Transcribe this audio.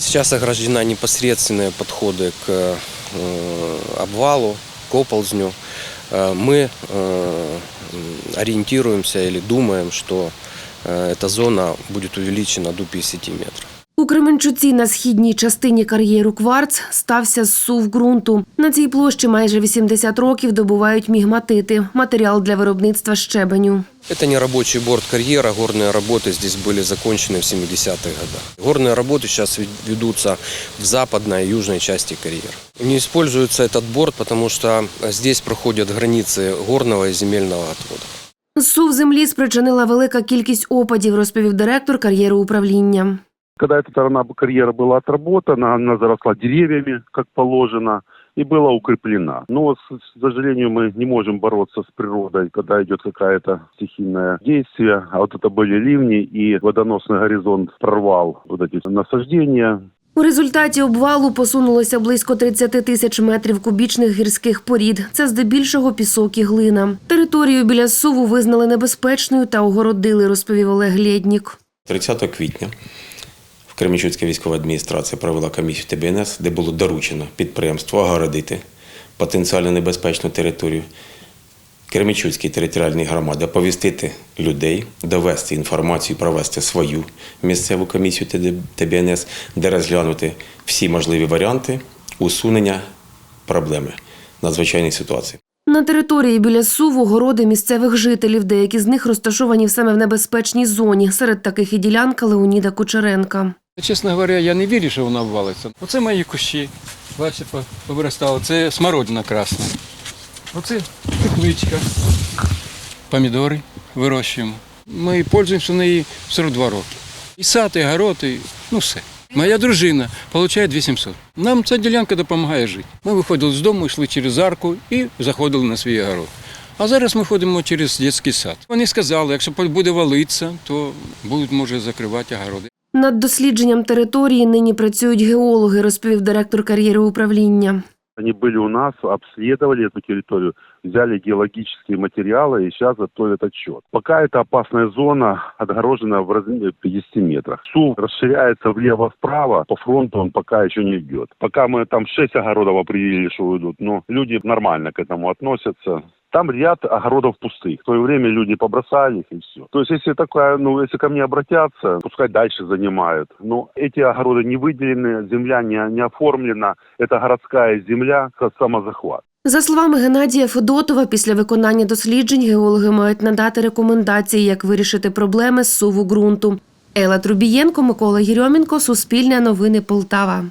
Сейчас ограждены непосредственные подходы к э, обвалу, к оползню. Э, Мы э, ориентируемся или думаем, что эта зона будет увеличена до 50 метров. У Кременчуці на східній частині кар'єру Кварц стався зсув ґрунту. На цій площі майже 80 років добувають мігматити – матеріал для виробництва щебеню. Это не рабочий борт карьера, горные работы здесь были закончены в 70-х годах. Горные работы сейчас вед- ведутся в западной и южной части карьера. Не используется этот борт, потому что здесь проходят границы горного и земельного отвода. Зсув землі спричинила велика кількість опадів, розповів директор кар'єру управління. Когда эта сторона карьера была отработана, она заросла деревьями, как положено, и была укреплена. Но, с- к сожалению, мы не можем бороться с природой, когда идет какое-то стихийное действие. А вот это были ливни, и водоносный горизонт прорвал вот эти насаждения. У результаті обвалу посунулося близько 30 тисяч метрів кубічних гірських порід. Це здебільшого пісок і глина. Територію біля суву визнали небезпечною та огородили, розповів Олег Лєднік. 30 квітня в Кременчуцька військова адміністрація провела комісію ТБНС, де було доручено підприємству огородити потенціально небезпечну територію. Кременчуцькій територіальній громаді оповістити людей, довести інформацію, провести свою місцеву комісію ТБНС, де розглянути всі можливі варіанти усунення проблеми надзвичайних ситуацій. На території біля суву городи місцевих жителів, деякі з них розташовані саме в небезпечній зоні. Серед таких і ділянка Леоніда Кучеренка. Чесно говоря, я не вірю, що вона обвалиться. Оце мої кущі. Бачите, по- повиростало. Це смородина красна. Оце тепличка. Помідори вирощуємо. Ми пользуємося нею 42 роки. І сад, і город, і ну все. Моя дружина отримує 2700. Нам ця ділянка допомагає жити. Ми виходили з дому, йшли через арку і заходили на свій огород. А зараз ми ходимо через дитячий сад. Вони сказали, якщо буде валитися, то будуть, може, закривати огороди. Над дослідженням території нині працюють геологи, розповів директор кар'єри управління. Они были у нас, обследовали эту территорию, взяли геологические материалы и сейчас готовят отчет. Пока это опасная зона, отгорожена в размере 50 метрах. СУ расширяется влево-вправо, по фронту он пока еще не идет. Пока мы там 6 огородов определили, что уйдут, но люди нормально к этому относятся. Там ряд огородов пустых. В свое время люди побросали их и все. То есть, если такая, ну, если ко мне обратятся, пускай дальше занимают. Но эти огороды не выделены, земля не, не оформлена. Это городская земля, это самозахват. За словами Геннадія Федотова, після виконання досліджень геологи мають надати рекомендації, як вирішити проблеми з суву ґрунту. Елла Трубієнко, Микола Єрьомінко, Суспільне новини Полтава.